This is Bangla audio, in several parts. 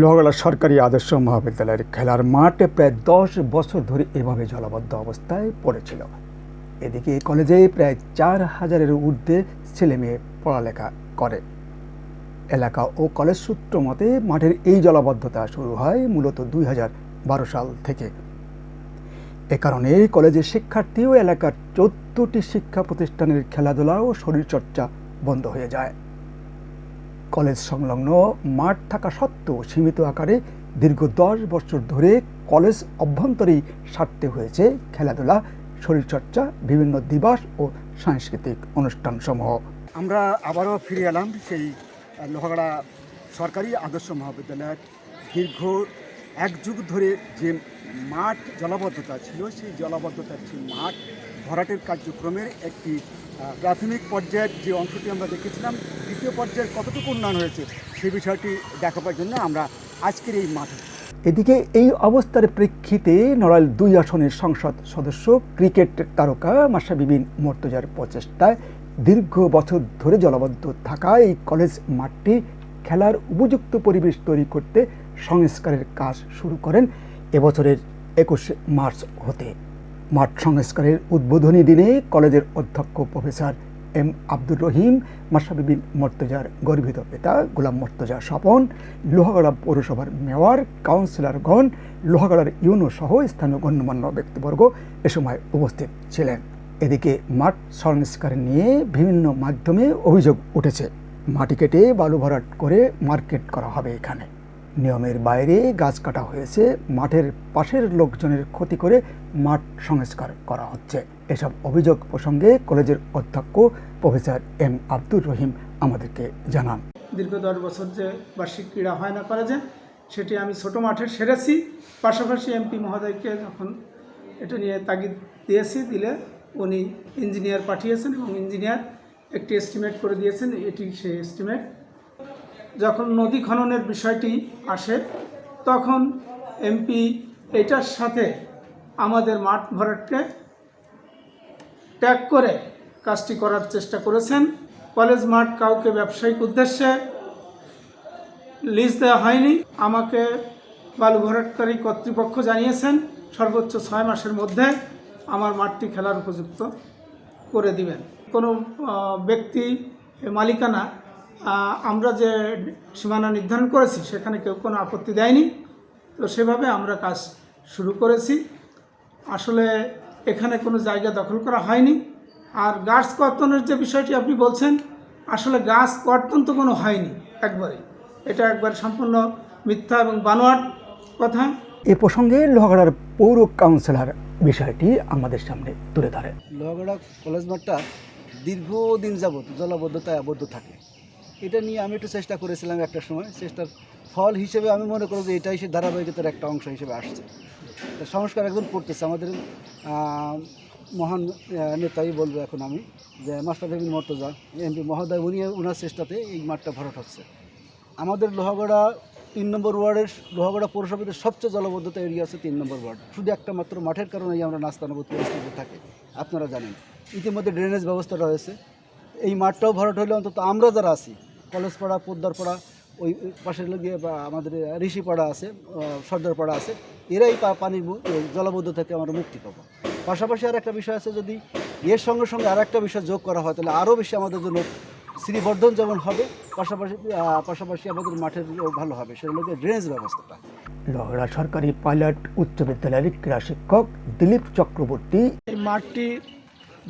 লোহাগড়া সরকারি আদর্শ মহাবিদ্যালয়ের খেলার মাঠে প্রায় দশ বছর ধরে এভাবে জলাবদ্ধ অবস্থায় পড়েছিল। এদিকে কলেজে প্রায় চার হাজারের ঊর্ধ্বে ছেলে মেয়ে পড়ালেখা করে। এলাকা ও কলেজ সূত্র মতে মাঠের এই জলাবদ্ধতা শুরু হয় মূলত দুই হাজার বারো সাল থেকে। এ কারণে কলেজের শিক্ষার্থী ও এলাকার চোদ্দটি শিক্ষা প্রতিষ্ঠানের খেলাধুলা ও শরীরচর্চা বন্ধ হয়ে যায়। কলেজ সংলগ্ন মাঠ থাকা সত্ত্বেও সীমিত আকারে দীর্ঘ দশ বছর ধরে কলেজ অভ্যন্তরেই সারতে হয়েছে খেলাধুলা, শরীরচর্চা, বিভিন্ন দিবস ও সাংস্কৃতিক অনুষ্ঠানসমূহ। আমরা আবারও ফিরে এলাম সেই লোহাগড়া সরকারি আদর্শ মহাবিদ্যালয়ের দীর্ঘ এক যুগ ধরে যে মাঠ জলাবদ্ধতা ছিল, সেই জলাবদ্ধতার সেই মাঠ ভরাটের কার্যক্রমের একটি প্রাথমিক পর্যায়ের যে অংশটি আমরা দেখেছিলাম, দ্বিতীয় পর্যায়ের কতটুকু উন্নয়ন হয়েছে সে বিষয়টি দেখাবার জন্য আমরা আজকের এই মাঠে। এদিকে এই অবস্থার প্রেক্ষিতে নড়াইল দুই আসনের সংসদ সদস্য, ক্রিকেট তারকা মাসা বিবিন মর্তজার প্রচেষ্টায় দীর্ঘ বছর ধরে জলাবদ্ধ থাকা এই কলেজ মাঠটি খেলার উপযুক্ত পরিবেশ তৈরি করতে সংস্কারের কাজ শুরু করেন এবছরের একুশে মার্চ হতে। মাঠ সংস্কারের উদ্বোধনী দিনে কলেজের অধ্যক্ষ প্রফেসর এম আব্দুর রহিম মাসাবিবিন মর্তজার গর্বিত পিতা গোলাম মর্তজা স্বপন, লোহাগড়া পৌরসভার মেয়র কাউন্সিলরগণ লোহাগড়ার ইউনো সহ স্থানীয় গণ্যমান্য ব্যক্তিবর্গ এ সময় উপস্থিত ছিলেন। এদিকে মাঠ সংস্কার নিয়ে বিভিন্ন মাধ্যমে অভিযোগ উঠেছে। মাটি কেটে বালু ভরাট করে মার্কেট করা হবে এখানে। নিয়মের বাইরে গাছ কাটা হয়েছে, মাঠের পাশের লোকজনের ক্ষতি করে মাঠ সংস্কার করা হচ্ছে। এসব অভিযোগ প্রসঙ্গে কলেজের অধ্যক্ষ প্রফেসর এম আব্দুর রহিম আমাদেরকে জানান। দীর্ঘ দশ বছর যে বার্ষিক ক্রীড়া হয় না কলেজে, সেটি আমি ছোটো মাঠে সেরেছি। পাশাপাশি এমপি মহোদয়কে যখন এটা নিয়ে তাগিদ দিয়েছি, দিলে উনি ইঞ্জিনিয়ার পাঠিয়েছেন এবং ইঞ্জিনিয়ার একটি এস্টিমেট করে দিয়েছেন, এটি সেই এস্টিমেট যখন নদী খননের বিষয়টি আসে, তখন এমপি এটার সাথে আমাদের মাঠ ভরাটকে ট্যাগ করে কাজটি করার চেষ্টা করেছেন। কলেজ মাঠ কাউকে ব্যবসায়িক উদ্দেশ্যে লিজ দেওয়া হয়নি। আমাকে বালু ভরাটকারী কর্তৃপক্ষ জানিয়েছেন, সর্বোচ্চ ছয় মাসের মধ্যে আমার মাঠটি খেলার উপযুক্ত করে দিবেন। কোনো ব্যক্তি, মালিকানা আমরা যে সীমানা নির্ধারণ করেছি সেখানে কেউ কোনো আপত্তি দেয়নি। তো সেভাবে আমরা কাজ শুরু করেছি। আসলে এখানে কোনো জায়গা দখল করা হয়নি। আর গাছ কর্তনের যে বিষয়টি আপনি বলছেন আসলে গাছ কর্তন তো কোনো হয়নি একবারে এটা একবার সম্পূর্ণ মিথ্যা এবং বানোয়াট কথা। এ প্রসঙ্গে লোহাগড়ার পৌর কাউন্সিলর বিষয়টি আমাদের সামনে তুলে ধরেন। লোহাগড়া কলেজ মাঠটা দীর্ঘদিন যাবৎ জলাবদ্ধতায় আবদ্ধ থাকে। এটা নিয়ে আমি একটু চেষ্টা করেছিলাম একটা সময়। চেষ্টার ফল হিসেবে আমি মনে করি যে এটাই সে ধারাবাহিকতার একটা অংশ হিসেবে আসছে। সংস্কার একজন করতেছে। আমাদের মহান নেতাই বলব এখন আমি যে মাস্টার দেবিন মর্তজা এমপি মহোদয়, উনি ওনার চেষ্টাতে এই মাঠটা ভরাট হচ্ছে। আমাদের লোহাগড়া তিন নম্বর ওয়ার্ডের লোহাগড়া পৌরসভাতে সবচেয়ে জলবদ্ধতা এরিয়া আছে তিন নম্বর ওয়ার্ড। শুধু একটা মাত্র মাঠের কারণেই আমরা নাস্তানুবোধ পরিস্থিতিতে থাকি, আপনারা জানেন। ইতিমধ্যে ড্রেনেজ ব্যবস্থা রয়েছে। এই মাঠটাও ভরাট হলে অন্তত আমরা যারা আছি কলেজপাড়া পোদ্দারপাড়া ওই পাশের গিয়ে বা আমাদের ঋষিপাড়া আছে সর্দারপাড়া আছে এরাই পা পানির জলাবদ্ধ থেকে আমরা মুক্তি পাবো। পাশাপাশি আর একটা বিষয় আছে যদি এর সঙ্গে সঙ্গে আর একটা বিষয় যোগ করা হয় তাহলে আরও বেশি আমাদের জন্য শ্রীবর্ধন যেমন হবে পাশাপাশি পাশাপাশি আমাদের মাঠের ভালো হবে হলো ড্রেনেজ ব্যবস্থাটা। লোহাগড়া সরকারি পাইলট উচ্চ বিদ্যালয়ের ক্রীড়া শিক্ষক দিলীপ চক্রবর্তী। এই মাঠটি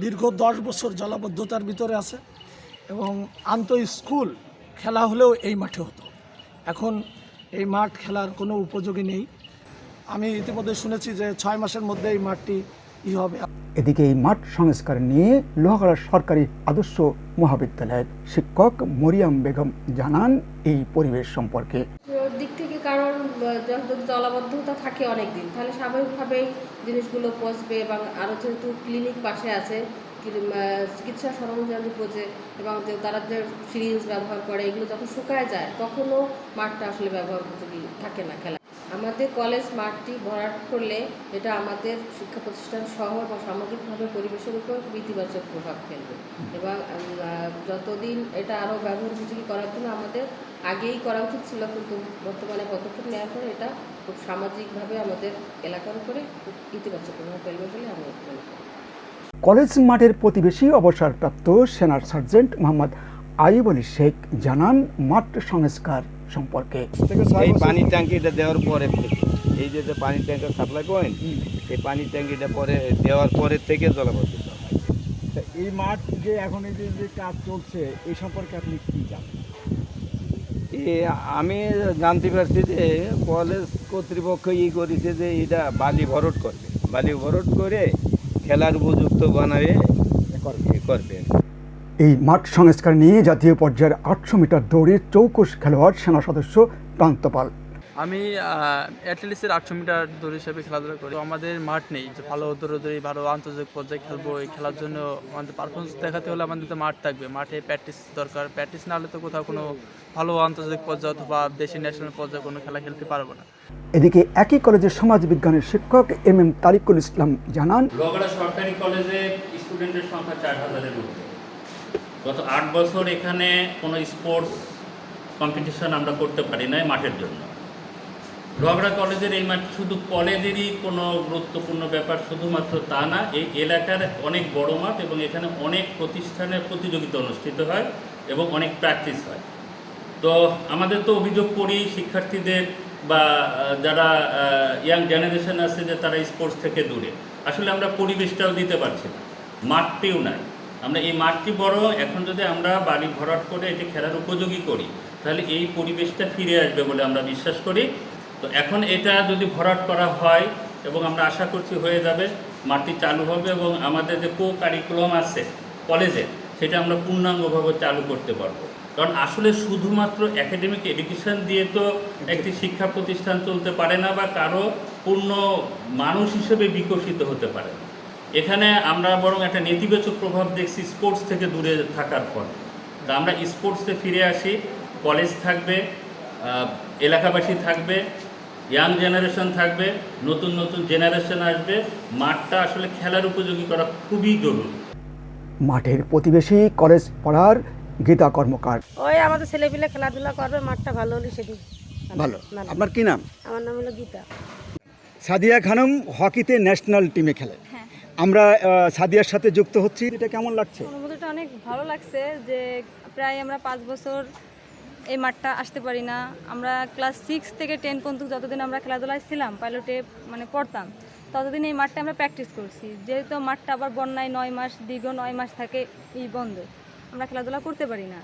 দীর্ঘ দশ বছর জলাবদ্ধতার ভিতরে আছে এবং আন্ত স্কুল খেলা হলেও এই মাঠে হতো। এখন এই মাঠ খেলার কোনো উপযোগী নেই। আমি ইতিমধ্যে শুনেছি যে ছয় মাসের মধ্যে এই মাঠটি ই হবে। এদিকে এই মাঠ সংস্কার নিয়ে লোহাগড়া সরকারি আদর্শ মহাবিদ্যালয়ের শিক্ষক মরিয়াম বেগম জানান এই পরিবেশ সম্পর্কে। দিক থেকে কারণ যদি জলাবদ্ধতা থাকে অনেক দিন তাহলে স্বাভাবিকভাবেই জিনিসগুলো পচবে এবং আরও যেহেতু ক্লিনিক পাশে আছে চিকিৎসা সরঞ্জাম বোঝে এবং যে তারা যে সিরিঞ্জ ব্যবহার করে, এগুলো যখন শুকায় যায়, তখনও মাঠটা আসলে ব্যবহার উপযোগী থাকে না খেলা আমাদের কলেজ মাঠটি ভরাট করলে এটা আমাদের শিক্ষা প্রতিষ্ঠান সহ বা সামগ্রিকভাবে পরিবেশের উপর ইতিবাচক প্রভাব ফেলবে। এবং যতদিন এটা আরও ব্যবহার উপযোগী করার জন্য আমাদের আগেই করা উচিত ছিল, কিন্তু বর্তমানে পদক্ষেপ নেওয়ার পরে এটা খুব সামাজিকভাবে আমাদের এলাকার উপরে খুব ইতিবাচক প্রভাব ফেলবে বলে আমি মনে কলেজ মাঠের প্রতিবেশী অবসরপ্রাপ্ত সেনার সার্জেন্ট মোহাম্মদ আইব আলী শেখ জানান মাঠ সংস্কার সম্পর্কে। এই পানি ট্যাঙ্কিটা দেওয়ার পরে এই যে যে পানি ট্যাঙ্কের সাপ্লাই পয়েন্ট এই পানি ট্যাঙ্কিটা পরে দেওয়ার পরে থেকে জলাবদ্ধতা। এই মাঠ যে এখন এই যে যে কাজ চলছে এই সম্পর্কে আপনি কি জানেন? এ আমি জানতে পারছি যে কলেজ কর্তৃপক্ষ ই করেছে যে এটা বালি ভরট করবে। বালি ভরট করে খেলার উপযুক্ত বানাবে করবে। করবে। এই মাঠ সংস্কার নিয়ে জাতীয় পর্যায়ের আটশো মিটার দৌড়ে চৌকশ খেলোয়াড় সেনা সদস্য প্রান্তপাল। আমি অ্যাথলেটিক্সের আটশো মিটার দৌড় হিসাবে খেলাধুলা করি। আমাদের মাঠ নেই যে ভালো দৌড়াদৌড়ি ভালো আন্তর্জাতিক পর্যায়ে খেলব এই খেলার জন্য আমাদের পারফরমেন্স দেখাতে হলে আমাদের তো মাঠ থাকবে। মাঠে প্র্যাকটিস দরকার। প্র্যাকটিস না হলে তো কোথাও কোনো ভালো আন্তর্জাতিক পর্যায়ে অথবা দেশের ন্যাশনাল পর্যায়ে কোনো খেলা খেলতে পারব না। এদিকে একই কলেজের সমাজ বিজ্ঞানের শিক্ষক এম এম তারিকুল ইসলাম জানান লোহাগড়া সরকারি কলেজে স্টুডেন্টের সংখ্যা চার হাজারের উপরে গত আট বছর এখানে কোনো স্পোর্টস কম্পিটিশন আমরা করতে পারি নাই মাঠের জন্য। লোহাগড়া কলেজের এই মাঠ শুধু কলেজেরই কোনো গুরুত্বপূর্ণ ব্যাপার শুধুমাত্র তা না, এই এলাকার অনেক বড় মাঠ এবং এখানে অনেক প্রতিষ্ঠানের প্রতিযোগিতা অনুষ্ঠিত হয় এবং অনেক প্র্যাকটিস হয়। তো আমাদের তো অভিযোগ করি শিক্ষার্থীদের বা যারা ইয়াং জেনারেশন আছে যে তারা স্পোর্টস থেকে দূরে। আসলে আমরা পরিবেশটাও দিতে পারছি না। মাঠটিও নাই। আমরা এই মাঠটি বড়, এখন যদি আমরা বাড়ি ভরাট করে এটি খেলার উপযোগী করি, তাহলে এই পরিবেশটা ফিরে আসবে বলে আমরা বিশ্বাস করি। তো এখন এটা যদি ভরাট করা হয় এবং আমরা আশা করছি হয়ে যাবে, মাটি চালু হবে এবং আমাদের যে কো কারিকুলাম আছে কলেজে সেটা আমরা পূর্ণাঙ্গভাবে চালু করতে পারব। কারণ আসলে শুধুমাত্র একাডেমিক এডুকেশন দিয়ে তো একটি শিক্ষা প্রতিষ্ঠান চলতে পারে না বা কারও পূর্ণ মানুষ হিসেবে বিকশিত হতে পারে এখানে আমরা বরং একটা নেতিবাচক প্রভাব দেখছি স্পোর্টস থেকে দূরে থাকার পর তা আমরা স্পোর্টসে ফিরে আসি কলেজ থাকবে এলাকাবাসী থাকবে ইয়াং জেনারেশন থাকবে নতুন নতুন জেনারেশন আসবে। মাঠটা আসলে খেলার উপযোগী করা খুবই জরুরি। মাঠের প্রতিবেশী কলেজ পড়ার গীতা কর্মকার। ওই আমাদের ছেলেপিলে খেলাধুলা করবে মাঠটা ভালো হলে সেদিন। ভালো। আপনার কি নাম? আমার নাম হলো গীতা। সাদিয়া খানম হকিতে ন্যাশনাল টিমে খেলে। আমরা সাদিয়ার সাথে যুক্ত হচ্ছি। এটা কেমন লাগছে? অনুভূতিটা অনেক ভালো লাগছে যে প্রায় আমরা পাঁচ বছর এই মাঠটা আসতে পারি না। আমরা ক্লাস সিক্স থেকে টেন পর্যন্ত যতদিন আমরা খেলাধুলায় ছিলাম পাইলটে মানে পড়তাম, ততদিন এই মাঠটা আমরা প্র্যাকটিস করছি। যেহেতু মাঠটা আবার বন্যায় নয় মাস, দীর্ঘ নয় মাস থাকে, এই বন্ধ। আমরা খেলাধুলা করতে পারি না।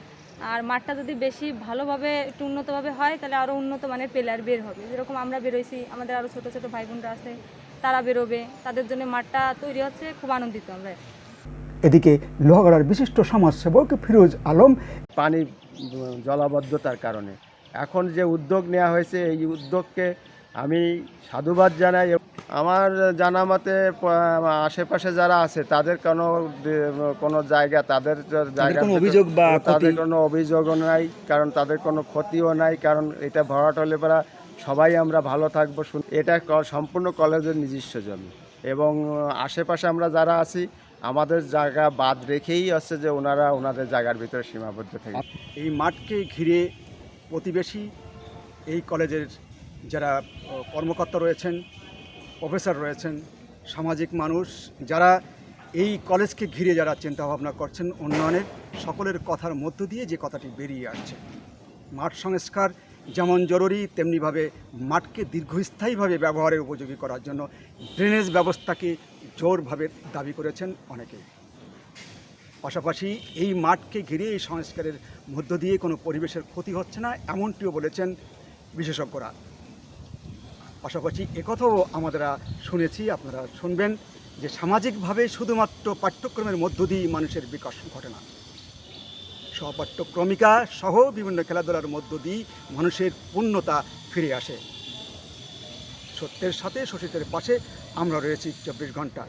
আর মাঠটা যদি বেশি ভালোভাবে, একটু উন্নতভাবে হয়, তাহলে আরও উন্নত মানের প্লেয়ার বের হবে। যেরকম আমরা বেরোইছি, আমাদের আরও ছোটো ছোটো ভাই বোনরা আছে, তারা বেরোবে। তাদের জন্য মাঠটা তৈরি হচ্ছে, খুব আনন্দিত আমরা। এদিকে লোহাগড়ার বিশিষ্ট সমাজসেবক ফিরোজ আলম। পানি জলাবদ্ধতার কারণে। এখন যে উদ্যোগ নেওয়া হয়েছে এই উদ্যোগকে আমি সাধুবাদ জানাই। আমার জানা মতে আশেপাশে যারা আছে তাদের কোনো কোনো জায়গা তাদের জায়গা অভিযোগ বা তাদের কোনো অভিযোগও নাই কারণ তাদের কোনো ক্ষতিও নাই কারণ এটা ভরাট হলে পরা সবাই আমরা ভালো থাকব এটা সম্পূর্ণ কলেজের নিজস্ব জমি। এবং আশেপাশে আমরা যারা আছি আমাদের জায়গা বাদ রেখেই হচ্ছে যে ওনারা ওনাদের জায়গার ভিতরে সীমাবদ্ধ থাকে। এই মাঠকে ঘিরে প্রতিবেশী, এই কলেজের যারা কর্মকর্তা রয়েছেন, প্রফেসর রয়েছেন, সামাজিক মানুষ, যারা এই কলেজকে ঘিরে যারা চিন্তাভাবনা করছেন, উন্নয়নের সকলের কথার মধ্য দিয়ে যে কথাটি বেরিয়ে আসছে। মাঠ সংস্কার যেমন জরুরি, তেমনিভাবে মাঠকে দীর্ঘস্থায়ীভাবে ব্যবহারের উপযোগী করার জন্য ড্রেনেজ ব্যবস্থাকে জোরভাবে দাবি করেছেন অনেকেই পাশাপাশি এই মাঠকে ঘিরে এই সংস্কারের মধ্য দিয়ে কোনো পরিবেশের ক্ষতি হচ্ছে না, এমনটিও বলেছেন বিশেষজ্ঞরা। পাশাপাশি একথাও আমরা শুনেছি, আপনারা শুনবেন যে সামাজিকভাবে শুধুমাত্র পাঠ্যক্রমের মধ্য দিয়েই মানুষের বিকাশ ঘটে না। সহপাঠ্যক্রমিকা সহ বিভিন্ন খেলাধুলার মধ্য দিয়ে মানুষের পূর্ণতা ফিরে আসে। সত্যের সাথে শোষিতের পাশে আমরা রয়েছি চব্বিশ ঘণ্টা।